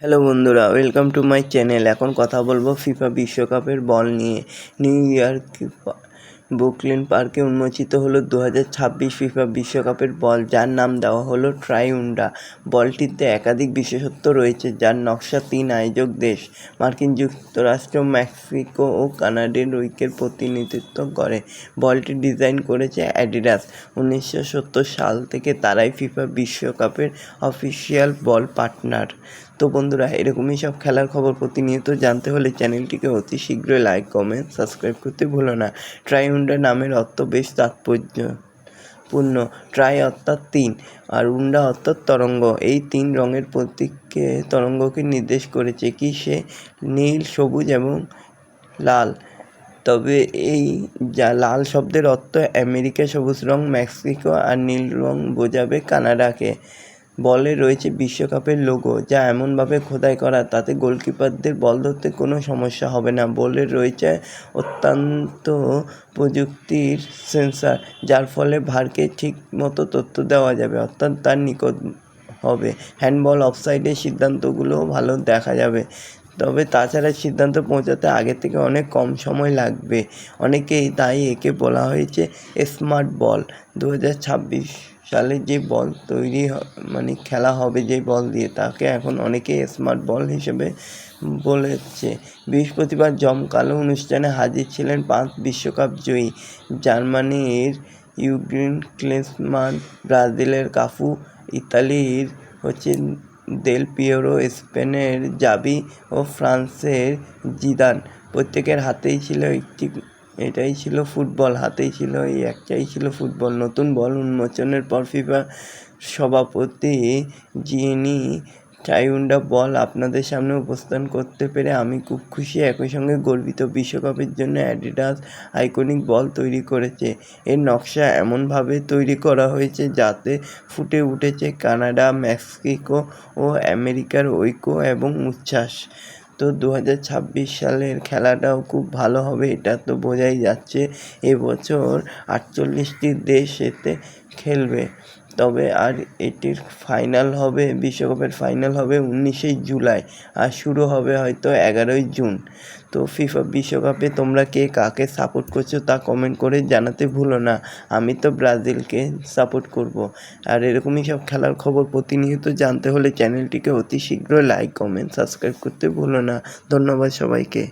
Hello বন্ধুরা, welcome to my channel. এখন কথা বলব ফিফা বিশ্বকাপের বল নিয়ে। নিউ ইয়র্ক বুকলিন পার্কে উন্মোচিত হলো দু হাজার ছাব্বিশ ফিফা বিশ্বকাপের বল, যার নাম দেওয়া হলো ট্রাইউন্ডা। বলটিতে একাধিক বিশেষত্ব রয়েছে, যার নকশা তিন আয়োজক দেশ, মার্কিন যুক্তরাষ্ট্র, মেক্সিকো ও কানাডের ঐক্যের প্রতিনিধিত্ব করে। বলটি ডিজাইন করেছে অ্যাডিডাস। উনিশশো সত্তর সাল থেকে তারাই ফিফা বিশ্বকাপের অফিসিয়াল বল পার্টনার। তো বন্ধুরা, এরকমই সব খেলার খবর প্রতিনিয়ত জানতে হলে চ্যানেলটিকে অতি শীঘ্রই লাইক, কমেন্ট, সাবস্ক্রাইব করতে ভুলো না। ট্রাইউন্ডা নামের অর্থ বেশ তাৎপর্য পূর্ণ। ট্রাই অর্থাৎ তিন আর উন্ডা অর্থাৎ তরঙ্গ। এই তিন রঙের প্রতীককে তরঙ্গকে নির্দেশ করেছে কি? সে নীল, সবুজ এবং লাল। তবে এই যা লাল শব্দের অর্থ আমেরিকা সবুজ রং, মেক্সিকো আর নীল রং বোঝাবে কানাডাকে। বলে রয়েছে বিশ্বকাপের লোগো যা এমনভাবে খোদাই করা, তাতে গোলকিপারদের বল ধরতে কোনো সমস্যা হবে না, বলে রয়েছে অত্যন্ত প্রযুক্তির সেন্সার যার ফলে ভারকে ঠিক মতো তথ্য দেওয়া যাবে, অর্থাৎ তার নিকট হবে। হ্যান্ডবল অফসাইডের সিদ্ধান্তগুলো ভালো দেখা যাবে। তবে তাছাড়া সিদ্ধান্ত পৌঁছাতে আগে থেকে অনেক কম সময় লাগবে। অনেকেই তাই একে বলা হয়েছে স্মার্ট বল। দু হাজার ছাব্বিশ সালে যে বল তৈরি মানে খেলা হবে যে বল দিয়ে, তাকে এখন অনেকেই স্মার্ট বল হিসেবে বলেছে। বৃহস্পতিবার জমকালো অনুষ্ঠানে হাজির ছিলেন পাঁচ বিশ্বকাপ জয়ী জার্মানির ইউগ্রিন ক্লেসমান ব্রাজিলের কাফু, ইতালির হচ্ছে দেল পিওরো স্পেনের জাবি ও ফ্রান্সের জিদান প্রত্যেকের হাতেই ছিল একটি, এটাই ছিল ফুটবল, হাতেই ছিল এই একটাই ছিল ফুটবল। নতুন বল উন্মোচনের পর ফিফা সভাপতি জিনি টাইউন্ডা বল, আপনাদের সামনে উপস্থান করতে পেরে আমি খুব খুশি। একই সঙ্গে গর্বিত বিশ্বকাপের জন্য অ্যাডিডাস আইকনিক বল তৈরি করেছে। এর নকশা এমনভাবে তৈরি করা হয়েছে যাতে ফুটে উঠেছে কানাডা, মেক্সিকো ও আমেরিকার ঐক্য এবং উচ্ছ্বাস। তো দু হাজার ছাব্বিশ সালের খেলাটাও খুব ভালো হবে, এটা তো বোঝাই যাচ্ছে। এবছর আটচল্লিশটি দেশ এতে খেলবে। তবে আর এটির ফাইনাল হবে, বিশ্বকাপের ফাইনাল হবে উনিশে জুলাই আর শুরু হবে হয়তো এগারোই জুন। তো ফিফা বিশ্বকাপে তোমরা কে কাকে সাপোর্ট করছ তা কমেন্ট করে জানাতে ভুলো না। আমি তো ব্রাজিলকে সাপোর্ট করব। আর এরকমই সব খেলার খবর প্রতিনিয়ত জানতে হলে চ্যানেলটিকে অতি শীঘ্র লাইক কমেন্ট সাবস্ক্রাইব করতে ভুলো না। ধন্যবাদ সবাইকে।